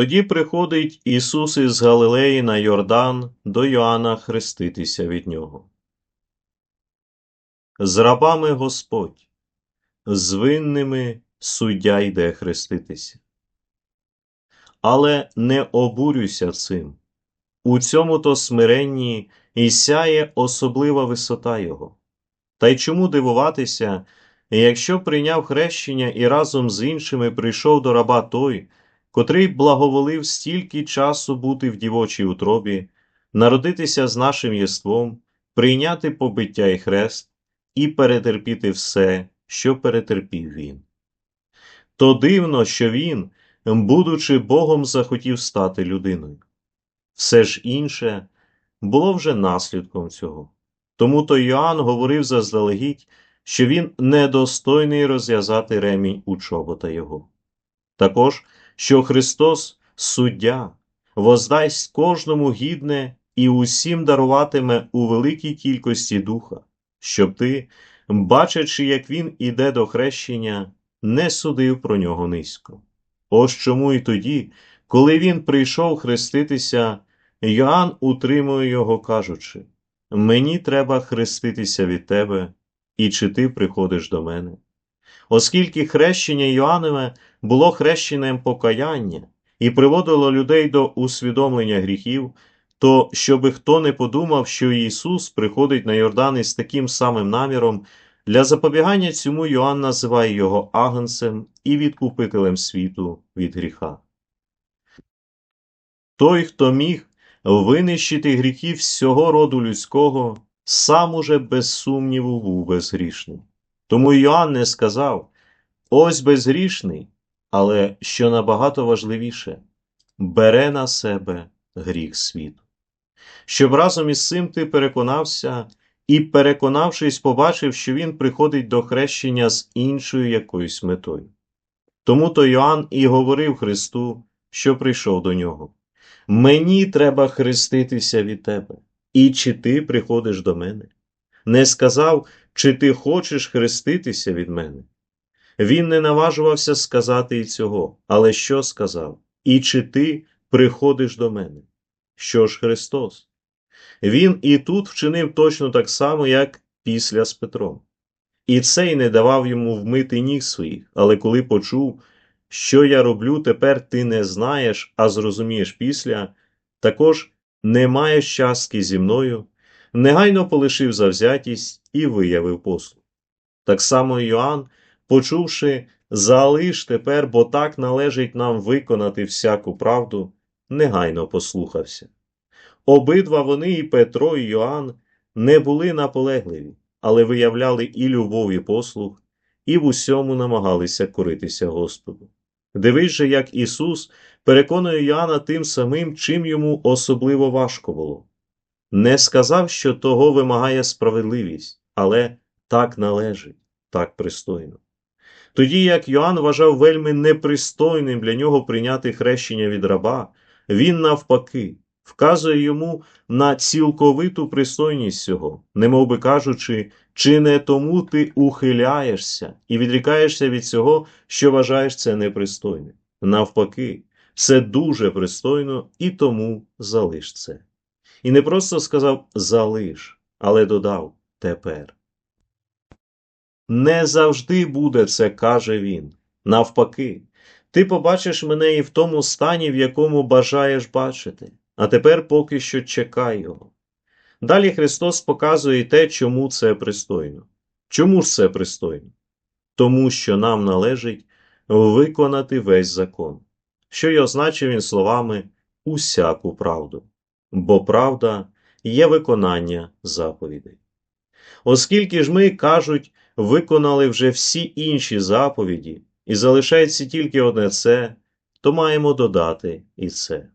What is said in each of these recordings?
Тоді приходить Ісус із Галилеї на Йордан до Йоанна хреститися від нього. З рабами Господь, з винними суддя йде хреститися. Але не обурюйся цим. У цьому то смиренні і сяє особлива висота Його. Та й чому дивуватися, якщо прийняв хрещення і разом з іншими прийшов до раба той, котрий благоволив стільки часу бути в дівочій утробі, народитися з нашим єством, прийняти побиття і хрест і перетерпіти все, що перетерпів він. То дивно, що він, будучи Богом, захотів стати людиною. Все ж інше було вже наслідком цього. Тому то Йоанн говорив заздалегідь, що він недостойний розв'язати ремінь у чобота його. Також, що Христос, суддя, воздасть кожному гідне і усім даруватиме у великій кількості духа, щоб ти, бачачи, як він іде до хрещення, не судив про нього низько. Ось чому і тоді, коли він прийшов хреститися, Йоанн утримує його, кажучи Мені треба хреститися від тебе, і чи ти приходиш до мене? Оскільки хрещення Йоаннове було хрещенням покаяння і приводило людей до усвідомлення гріхів, то щоби хто не подумав, що Ісус приходить на Йордан із таким самим наміром, для запобігання цьому Йоанн називає його агнцем і відкупителем світу від гріха. Той, хто міг винищити гріхів всього роду людського, сам уже без сумніву був безгрішний. Тому Йоанн не сказав ось безгрішний, але що набагато важливіше, бере на себе гріх світу. Щоб разом із цим ти переконався і, переконавшись, побачив, що він приходить до хрещення з іншою якоюсь метою. Тому то Йоанн і говорив Христу, що прийшов до нього. Мені треба хреститися від тебе, і чи ти приходиш до мене? Не сказав, чи ти хочеш хреститися від мене. Він не наважувався сказати і цього, але що сказав? І чи ти приходиш до мене? Що ж Христос? Він і тут вчинив точно так само, як після з Петром. І цей не давав йому вмити ніг своїх, але коли почув, що я роблю, тепер ти не знаєш, а зрозумієш після, також не маєш частки зі мною, негайно полишив завзятість і виявив послуг. Так само Йоанн, почувши, залиш тепер, бо так належить нам виконати всяку правду, негайно послухався. Обидва вони, і Петро, і Йоанн, не були наполегливі, але виявляли і любов, і послуг, і в усьому намагалися коритися Господу. Дивись же, як Ісус переконує Йоанна тим самим, чим йому особливо важко було. Не сказав, що того вимагає справедливість, але так належить, так пристойно. Тоді як Йоанн вважав вельми непристойним для нього прийняти хрещення від раба, він, навпаки, вказує йому на цілковиту пристойність цього, немов би кажучи, чи не тому ти ухиляєшся і відрікаєшся від цього, що вважаєш це непристойним. Навпаки, це дуже пристойно і тому залиш це. І не просто сказав залиш, але додав тепер. Не завжди буде це, каже він. Навпаки, ти побачиш мене і в тому стані, в якому бажаєш бачити, а тепер поки що чекай його. Далі Христос показує те, чому це пристойно. Чому ж це пристойно? Тому що нам належить виконати весь закон, що й означив він словами усяку правду, бо правда є виконання заповідей. Оскільки ж ми, кажуть, виконали вже всі інші заповіді, і залишається тільки одне це, то маємо додати і це.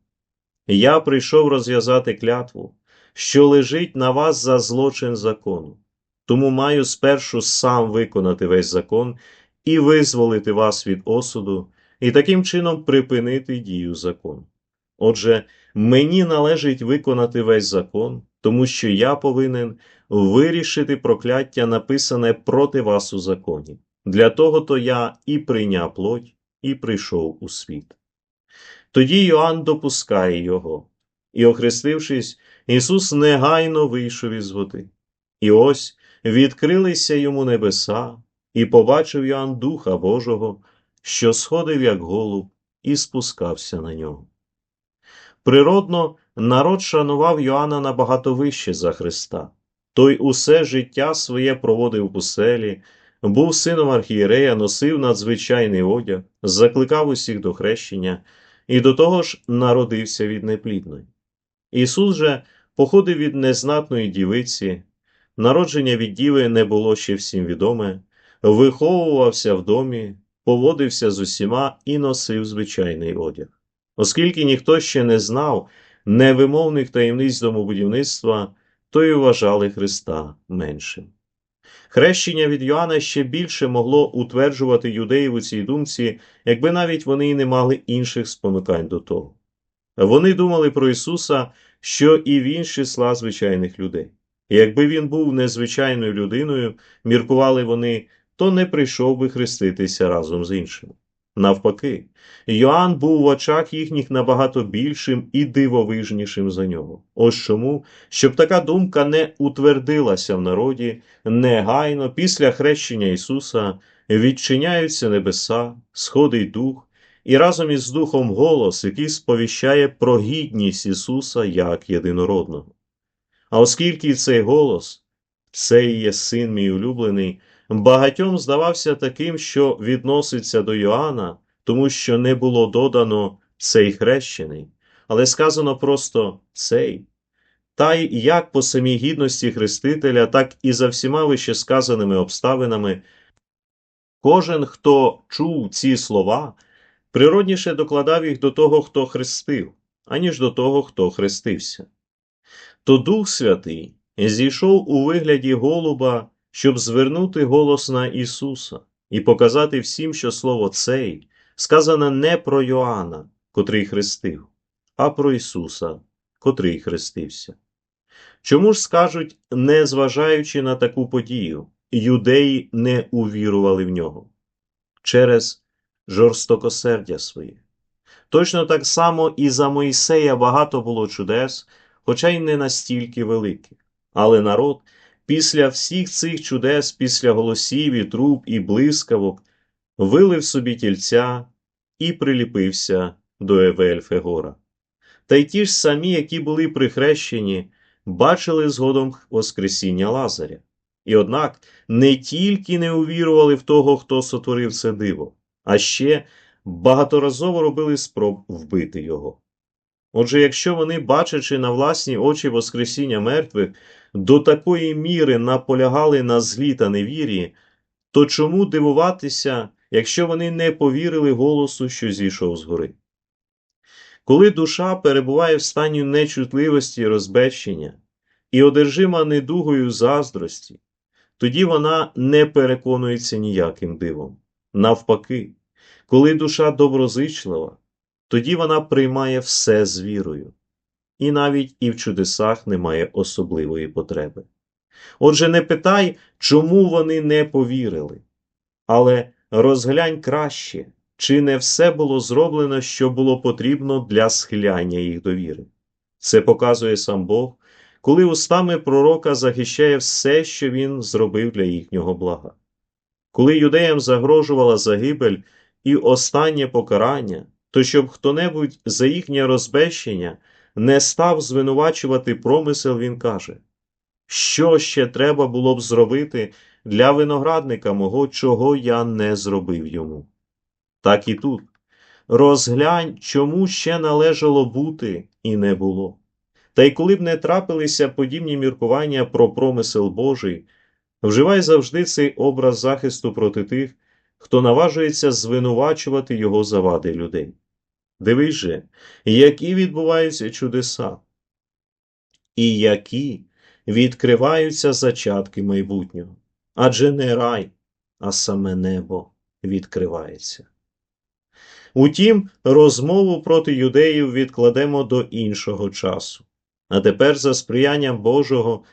Я прийшов розв'язати клятву, що лежить на вас за злочин закону, тому маю спершу сам виконати весь закон і визволити вас від осуду, і таким чином припинити дію закону. Отже, мені належить виконати весь закон, тому що я повинен вирішити прокляття, написане проти вас у законі. Для того то я і прийняв плоть, і прийшов у світ. Тоді Йоанн допускає його, і, охрестившись, Ісус негайно вийшов із води. І ось відкрилися йому небеса, і побачив Йоанн Духа Божого, що сходив, як голуб, і спускався на нього. Природно, народ шанував Йоанна набагато вище за Христа. Той усе життя своє проводив у селі, був сином архієрея, носив надзвичайний одяг, закликав усіх до хрещення і до того ж народився від неплідної. Ісус же походив від незнатної дівиці, народження від діви не було ще всім відоме, виховувався в домі, поводився з усіма і носив звичайний одяг. Оскільки ніхто ще не знав невимовних таємниць домобудівництва, то й вважали Христа меншим. Хрещення від Йоанна ще більше могло утверджувати юдеїв у цій думці, якби навіть вони й не мали інших спонукань до того. Вони думали про Ісуса, що і він з числа звичайних людей. І якби він був незвичайною людиною, міркували вони, то не прийшов би хреститися разом з іншими. Навпаки, Йоанн був в очах їхніх набагато більшим і дивовижнішим за нього. Ось чому, щоб така думка не утвердилася в народі, негайно після хрещення Ісуса відчиняються небеса, сходить дух, і разом із духом голос, який сповіщає про гідність Ісуса як єдинородного. А оскільки цей голос, цей є син мій улюблений, багатьом здавався таким, що відноситься до Йоанна, тому що не було додано цей хрещений, але сказано просто цей. Та й як по самій гідності Хрестителя, так і за всіма вищесказаними обставинами, кожен, хто чув ці слова, природніше докладав їх до того, хто хрестив, аніж до того, хто хрестився. То Дух Святий зійшов у вигляді голуба, щоб звернути голос на Ісуса і показати всім, що слово цей сказане не про Йоанна, котрий хрестив, а про Ісуса, котрий хрестився. Чому ж скажуть, не зважаючи на таку подію, юдеї не увірували в нього? Через жорстокосердя своє. Точно так само і за Моїсея багато було чудес, хоча й не настільки великих. Але народ після всіх цих чудес, після голосів і труб і блискавок, вилив собі тільця і приліпився до Евельфегора. Та й ті ж самі, які були прихрещені, бачили згодом Воскресіння Лазаря. І однак не тільки не увірували в того, хто сотворив це диво, а ще багаторазово робили спроб вбити його. Отже, якщо вони, бачачи на власні очі Воскресіння мертвих, до такої міри наполягали на злі та невірі, то чому дивуватися, якщо вони не повірили голосу, що зійшов згори? Коли душа перебуває в стані нечутливості і розбещення і одержима недугою заздрості, тоді вона не переконується ніяким дивом. Навпаки, коли душа доброзичлива, тоді вона приймає все з вірою, і навіть і в чудесах немає особливої потреби. Отже, не питай, чому вони не повірили, але розглянь краще, чи не все було зроблено, що було потрібно для схиляння їх до віри. Це показує сам Бог, коли устами пророка захищає все, що він зробив для їхнього блага. Коли юдеям загрожувала загибель і останнє покарання, то щоб хто-небудь за їхнє розбещення не став звинувачувати промисел, він каже, що ще треба було б зробити для виноградника мого, чого я не зробив йому. Так і тут. Розглянь, чому ще належало бути і не було. Та й коли б не трапилися подібні міркування про промисел Божий, вживай завжди цей образ захисту проти тих, хто наважується звинувачувати його завади людей. Дивись же, які відбуваються чудеса, і які відкриваються зачатки майбутнього. Адже не рай, а саме небо відкривається. Утім, розмову проти юдеїв відкладемо до іншого часу. А тепер, за сприянням Божого,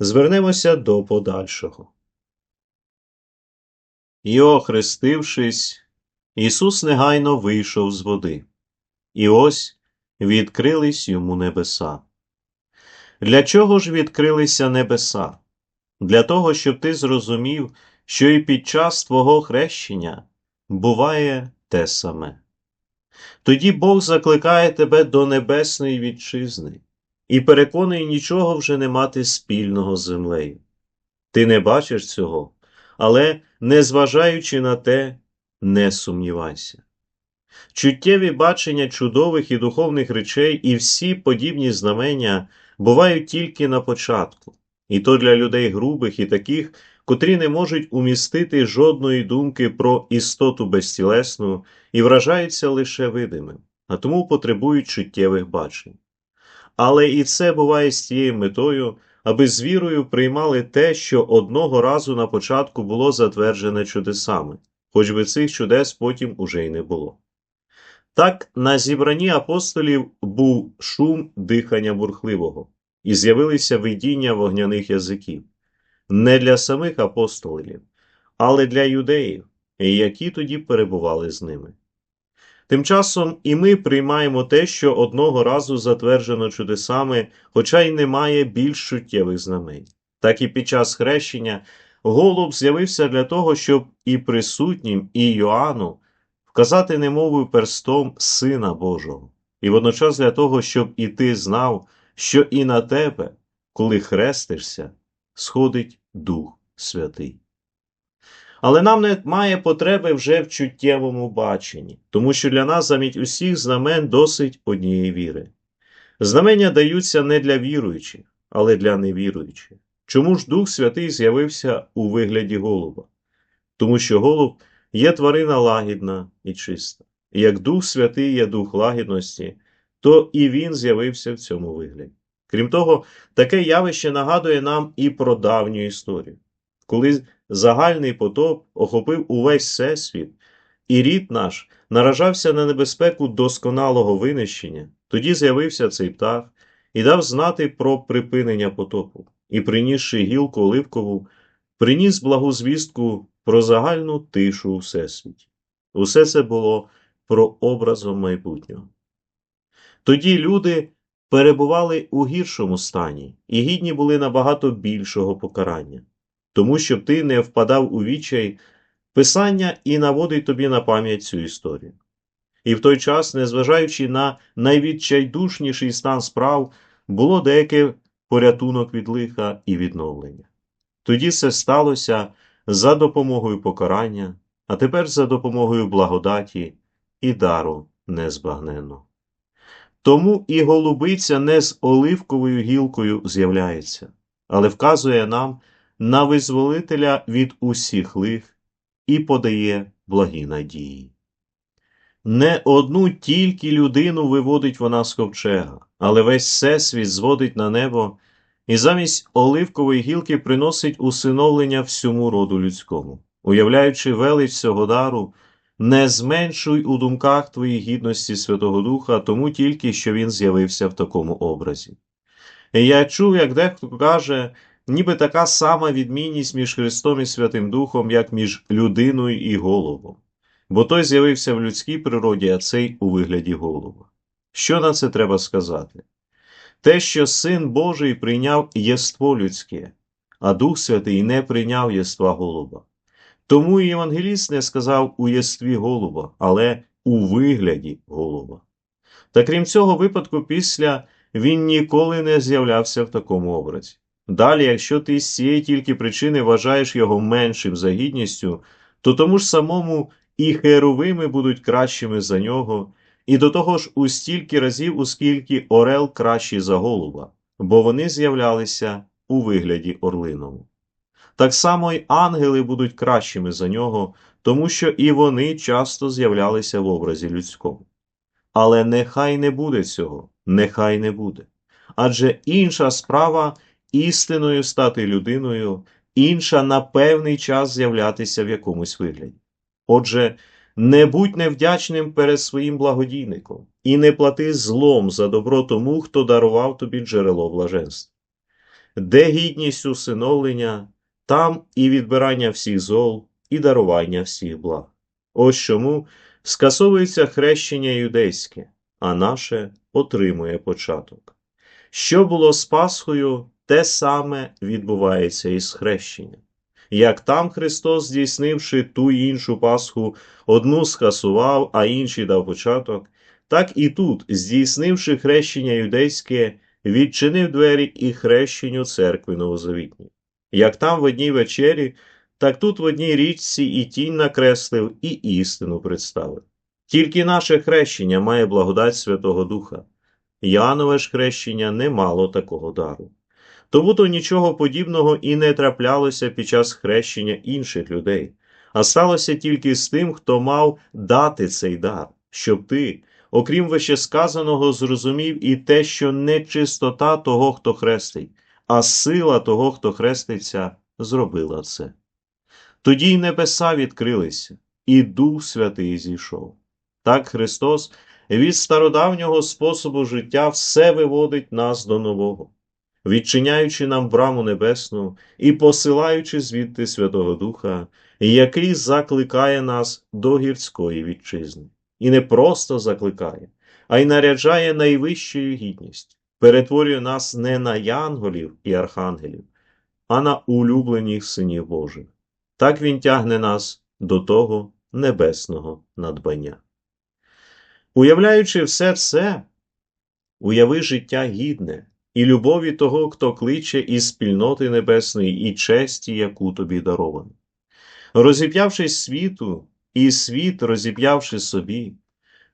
звернемося до подальшого. І, охрестившись, Ісус негайно вийшов з води. І ось відкрились йому небеса. Для чого ж відкрилися небеса? Для того, щоб ти зрозумів, що і під час твого хрещення буває те саме. Тоді Бог закликає тебе до небесної вітчизни і переконує нічого вже не мати спільного з землею. Ти не бачиш цього, але, незважаючи на те, не сумнівайся. Чуттєві бачення чудових і духовних речей і всі подібні знамення бувають тільки на початку, і то для людей грубих і таких, котрі не можуть умістити жодної думки про істоту безтілесну і вражаються лише видимим, а тому потребують чуттєвих бачень. Але і це буває з тією метою, аби з вірою приймали те, що одного разу на початку було затверджене чудесами, хоч би цих чудес потім уже й не було. Так на зібранні апостолів був шум дихання бурхливого, і з'явилися видіння вогняних язиків, не для самих апостолів, але для юдеїв, які тоді перебували з ними. Тим часом і ми приймаємо те, що одного разу затверджено чудесами, хоча й немає більш чуттєвих знамень. Так і під час хрещення голуб з'явився для того, щоб і присутнім, і Йоанну вказати немовою перстом Сина Божого, і водночас для того, щоб і ти знав, що і на тебе, коли хрестишся, сходить Дух Святий. Але нам немає потреби вже в чуттєвому баченні, тому що для нас замість усіх знамен досить однієї віри. Знамення даються не для віруючих, але для невіруючих. Чому ж Дух Святий з'явився у вигляді голуба? Тому що голуб є тварина лагідна і чиста. І як Дух Святий є дух лагідності, то і він з'явився в цьому вигляді. Крім того, таке явище нагадує нам і про давню історію, коли загальний потоп охопив увесь всесвіт, і рід наш наражався на небезпеку досконалого винищення, тоді з'явився цей птах і дав знати про припинення потопу, і, принісши гілку оливкову, приніс благу звістку про загальну тишу у всесвіті. Усе це було прообразом майбутнього. Тоді люди перебували у гіршому стані і гідні були набагато більшого покарання. Тому щоб ти не впадав у відчай, писання і наводить тобі на пам'ять цю історію. І в той час, незважаючи на найвідчайдушніший стан справ, було деяке порятунок від лиха і відновлення. Тоді це сталося за допомогою покарання, а тепер за допомогою благодаті і дару незбагненно. Тому і голубиця не з оливковою гілкою з'являється, але вказує нам на визволителя від усіх лих і подає благі надії. Не одну тільки людину виводить вона з ковчега, але весь всесвіт зводить на небо і замість оливкової гілки приносить усиновлення всьому роду людському, уявляючи велич цього дару, не зменшуй у думках твоїй гідності Святого Духа, тому тільки що він з'явився в такому образі. І я чув, як дехто каже, ніби така сама відмінність між Христом і Святим Духом, як між людиною і головом, бо той з'явився в людській природі, а цей у вигляді голова. Що на це треба сказати? Те, що Син Божий прийняв єство людське, а Дух Святий не прийняв єства голуба. Тому і Євангеліст не сказав у єстві голуба, але у вигляді голуба. Та крім цього випадку, після він ніколи не з'являвся в такому образі. Далі, якщо ти з цієї тільки причини вважаєш його меншим за гідністю, то тому ж самому і херовими будуть кращими за нього, і до того ж у стільки разів, оскільки Орел кращий за голуба, бо вони з'являлися у вигляді орлинову. Так само й ангели будуть кращими за нього, тому що і вони часто з'являлися в образі людському. Але нехай не буде цього, нехай не буде. Адже інша справа істиною стати людиною, інша на певний час з'являтися в якомусь вигляді. Отже, не будь невдячним перед своїм благодійником і не плати злом за добро тому, хто дарував тобі джерело блаженства. Де гідність усиновлення, там і відбирання всіх зол, і дарування всіх благ. Ось чому скасовується хрещення юдейське, а наше отримує початок. Що було з Пасхою, те саме відбувається і з хрещенням. Як там Христос, здійснивши ту іншу Пасху, одну скасував, а іншій дав початок, так і тут, здійснивши хрещення юдейське, відчинив двері і хрещенню церкви новозавітній. Як там в одній вечері, так тут в одній річці і тінь накреслив, і істину представив. Тільки наше хрещення має благодать Святого Духа. Янове ж хрещення не мало такого дару. Тому то нічого подібного і не траплялося під час хрещення інших людей, а сталося тільки з тим, хто мав дати цей дар, щоб ти, окрім вищесказаного, зрозумів і те, що не чистота того, хто хрестить, а сила того, хто хреститься, зробила це. Тоді й небеса відкрилися, і Дух Святий зійшов. Так Христос від стародавнього способу життя все виводить нас до нового, відчиняючи нам браму небесну і посилаючи звідти Святого Духа, який закликає нас до гірської вітчизни. І не просто закликає, а й наряджає найвищою гідність, перетворює нас не на янголів і архангелів, а на улюблених синів Божих. Так Він тягне нас до того небесного надбання. Уявляючи все це, уяви життя гідне і любові того, хто кличе із спільноти небесної і честі, яку тобі даровано. Розіп'явшись світу, і світ, розіп'явши собі,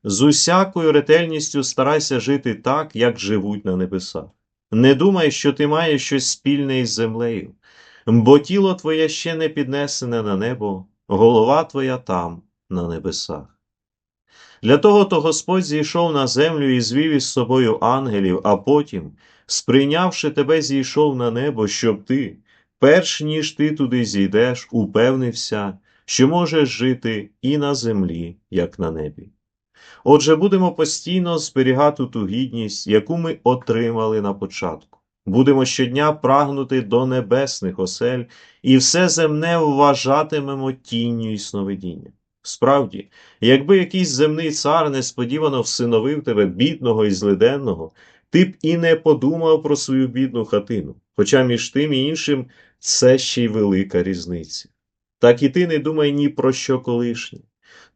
з усякою ретельністю старайся жити так, як живуть на небесах. Не думай, що ти маєш щось спільне із землею, бо тіло твоє ще не піднесене на небо, голова твоя там, на небесах. Для того то Господь зійшов на землю і звів із собою ангелів, а потім, сприйнявши тебе, зійшов на небо, щоб ти, перш ніж ти туди зійдеш, упевнився, що можеш жити і на землі, як на небі. Отже, будемо постійно зберігати ту гідність, яку ми отримали на початку. Будемо щодня прагнути до небесних осель і все земне вважатимемо тінню і сновидіння. Справді, якби якийсь земний цар несподівано всиновив тебе бідного і злиденного, ти б і не подумав про свою бідну хатину, хоча між тим і іншим це ще й велика різниця. Так і ти не думай ні про що колишнє,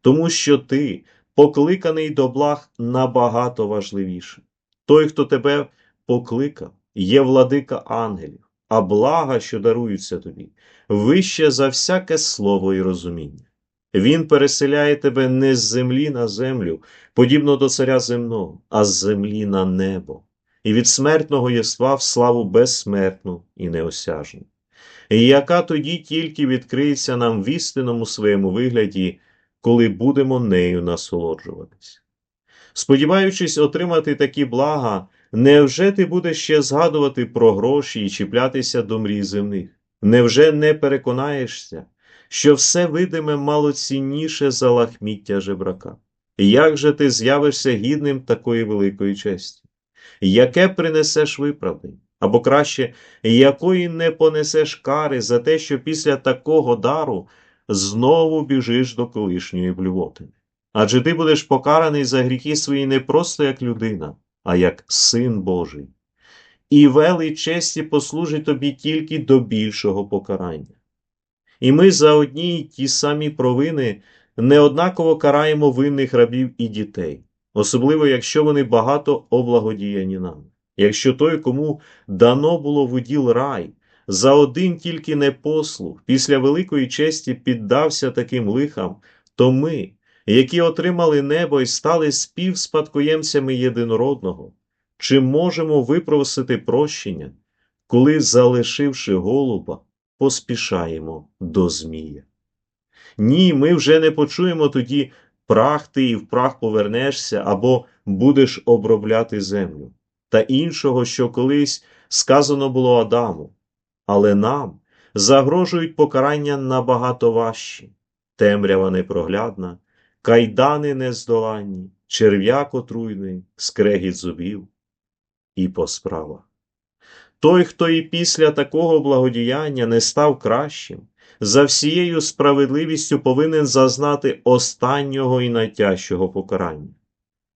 тому що ти, покликаний до благ, набагато важливіше. Той, хто тебе покликав, є владика ангелів, а блага, що даруються тобі, вище за всяке слово і розуміння. Він переселяє тебе не з землі на землю, подібно до царя земного, а з землі на небо, і від смертного єства в славу безсмертну і неосяжну. І яка тоді тільки відкриється нам в істинному своєму вигляді, коли будемо нею насолоджуватись. Сподіваючись отримати такі блага, невже ти будеш ще згадувати про гроші і чіплятися до мрій земних? Невже не переконаєшся? що все видиме мало цінніше за лахміття жебрака. Як же ти з'явишся гідним такої великої честі? Яке принесеш виправдання? Або краще, якої не понесеш кари за те, що після такого дару знову біжиш до колишньої блювотини? Адже ти будеш покараний за гріхи свої не просто як людина, а як син Божий. І велич честі послужить тобі тільки до більшого покарання. І ми за одні й ті самі провини неоднаково караємо винних рабів і дітей, особливо якщо вони багато облагодіяні нами. Якщо той, кому дано було в рай, за один тільки непослух після великої честі піддався таким лихам, то ми, які отримали небо і стали співспадкоємцями єдинородного, чи можемо випросити прощення, коли, залишивши голуба, поспішаємо до Змія. Ні, ми вже не почуємо тоді прах ти і в прах повернешся або будеш обробляти землю, та іншого, що колись сказано було Адаму, але нам загрожують покарання набагато важчі, темрява непроглядна, кайдани нездоланні, черв'як отруйний, скрегіт зубів і по справах. Той, хто і після такого благодіяння не став кращим, за всією справедливістю повинен зазнати останнього і найтяжчого покарання.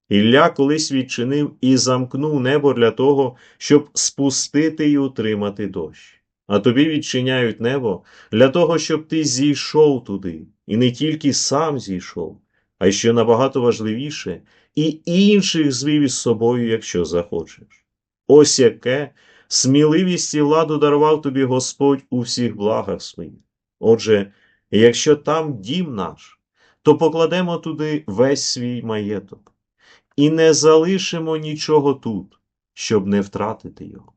Ілля колись відчинив і замкнув небо для того, щоб спустити і утримати дощ. А тобі відчиняють небо для того, щоб ти зійшов туди, і не тільки сам зійшов, а й що набагато важливіше, і інших звів із собою, якщо захочеш. Ось яке сміливість і владу дарував тобі Господь у всіх благах своїх. Отже, якщо там дім наш, то покладемо туди весь свій маєток і не залишимо нічого тут, щоб не втратити його.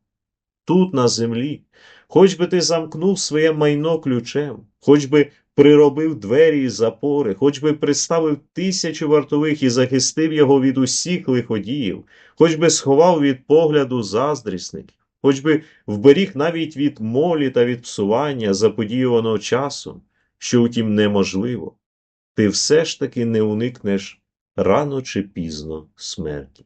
Тут, на землі, хоч би ти замкнув своє майно ключем, хоч би приробив двері і запори, хоч би приставив тисячу вартових і захистив його від усіх лиходіїв, хоч би сховав від погляду заздрісників, хоч би вберіг навіть від молі та від псування заподіюваного часом, що втім неможливо, ти все ж таки не уникнеш рано чи пізно смерті.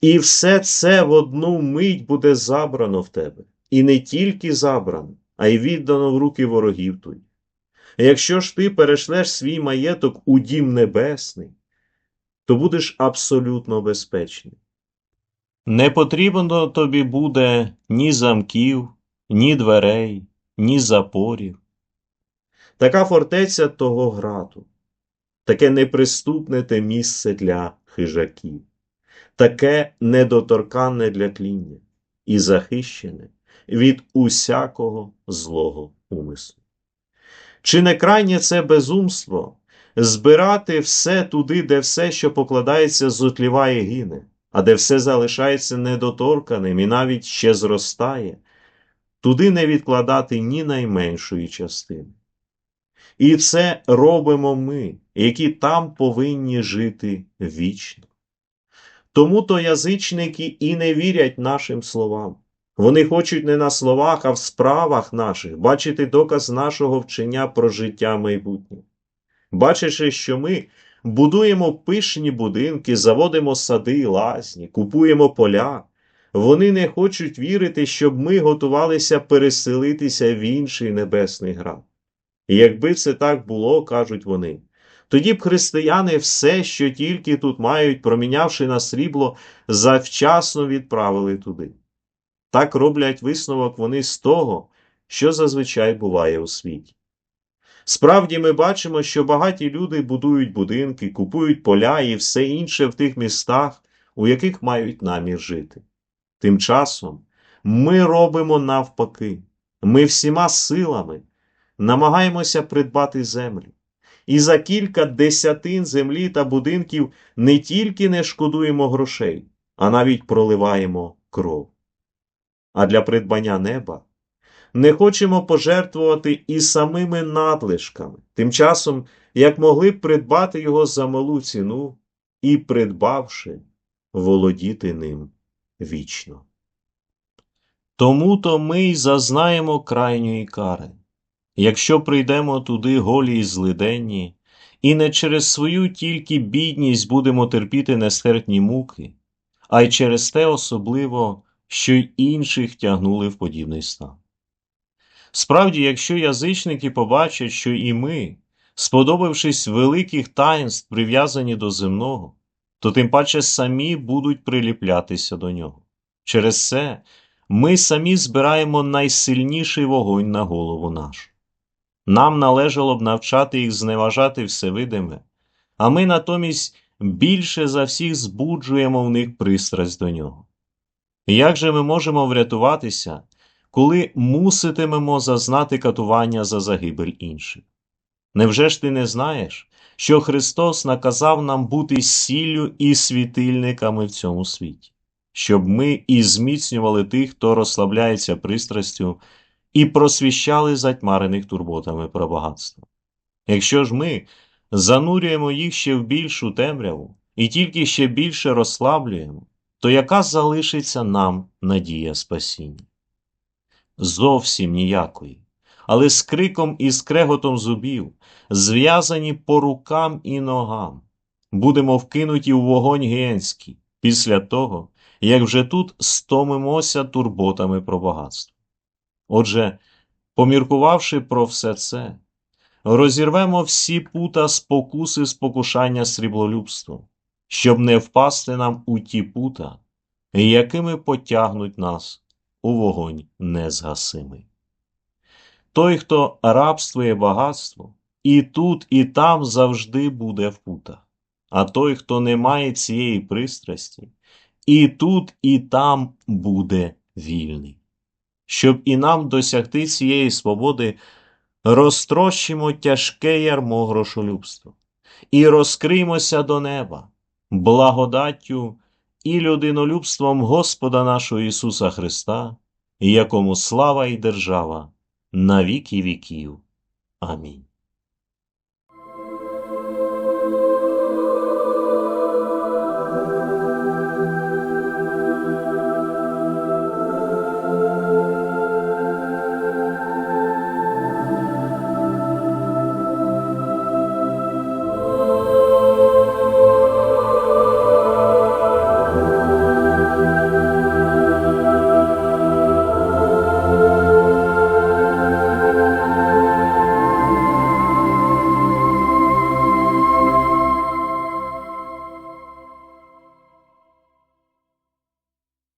І все це в одну мить буде забрано в тебе, і не тільки забрано, а й віддано в руки ворогів твоїх. Якщо ж ти перешлеш свій маєток у дім небесний, то будеш абсолютно безпечний. Не потрібно тобі буде ні замків, ні дверей, ні запорів. Така фортеця того граду, таке неприступне те місце для хижаків, таке недоторканне для тління і захищене від усякого злого умислу. Чи не крайнє це безумство збирати все туди, де все, що покладається, зотліває гине, а де все залишається недоторканим і навіть ще зростає, туди не відкладати ні найменшої частини. І це робимо ми, які там повинні жити вічно. Тому то язичники і не вірять нашим словам. Вони хочуть не на словах, а в справах наших бачити доказ нашого вчення про життя майбутнє. Бачачи, що ми будуємо пишні будинки, заводимо сади і лазні, купуємо поля, вони не хочуть вірити, щоб ми готувалися переселитися в інший небесний град. І якби це так було, кажуть вони, тоді б християни все, що тільки тут мають, промінявши на срібло, завчасно відправили туди. Так роблять висновок вони з того, що зазвичай буває у світі. Справді ми бачимо, що багаті люди будують будинки, купують поля і все інше в тих містах, у яких мають намір жити. Тим часом ми робимо навпаки, ми всіма силами намагаємося придбати землю. І за кілька десятин землі та будинків не тільки не шкодуємо грошей, а навіть проливаємо кров. А для придбання неба не хочемо пожертвувати і самими надлишками, тим часом, як могли б придбати його за малу ціну і, придбавши, володіти ним вічно. Тому то ми й зазнаємо крайньої кари. Якщо прийдемо туди голі й злиденні, і не через свою тільки бідність будемо терпіти нестерпні муки, а й через те особливо, що й інших тягнули в подібний стан. Справді, якщо язичники побачать, що і ми, сподобавшись великих таїнств, прив'язані до земного, то тим паче самі будуть приліплятися до нього. Через це ми самі збираємо найсильніший вогонь на голову нашу. Нам належало б навчати їх зневажати всевидиме, а ми натомість більше за всіх збуджуємо в них пристрасть до нього. Як же ми можемо врятуватися, коли муситимемо зазнати катування за загибель інших? Невже ж ти не знаєш, що Христос наказав нам бути сіллю і світильниками в цьому світі, щоб ми і зміцнювали тих, хто розслабляється пристрастю, і просвіщали затьмарених турботами про багатство. Якщо ж ми занурюємо їх ще в більшу темряву і тільки ще більше розслаблюємо, то яка залишиться нам надія спасіння? Зовсім ніякої, але з криком і скреготом зубів, зв'язані по рукам і ногам, будемо вкинуті в вогонь гієнський після того, як вже тут стомимося турботами про багатство. Отже, поміркувавши про все це, розірвемо всі пута спокуси спокушання сріблолюбством, щоб не впасти нам у ті пута, якими потягнуть нас у вогонь незгасимий. Той, хто рабствує багатству, і тут, і там завжди буде в путах. А той, хто не має цієї пристрасті, і тут, і там буде вільний. Щоб і нам досягти цієї свободи, розтрощимо тяжке ярмо грошолюбства і розкриймося до неба, благодаттю і людинолюбством Господа нашого Ісуса Христа, якому слава і держава на віки віків. Амінь.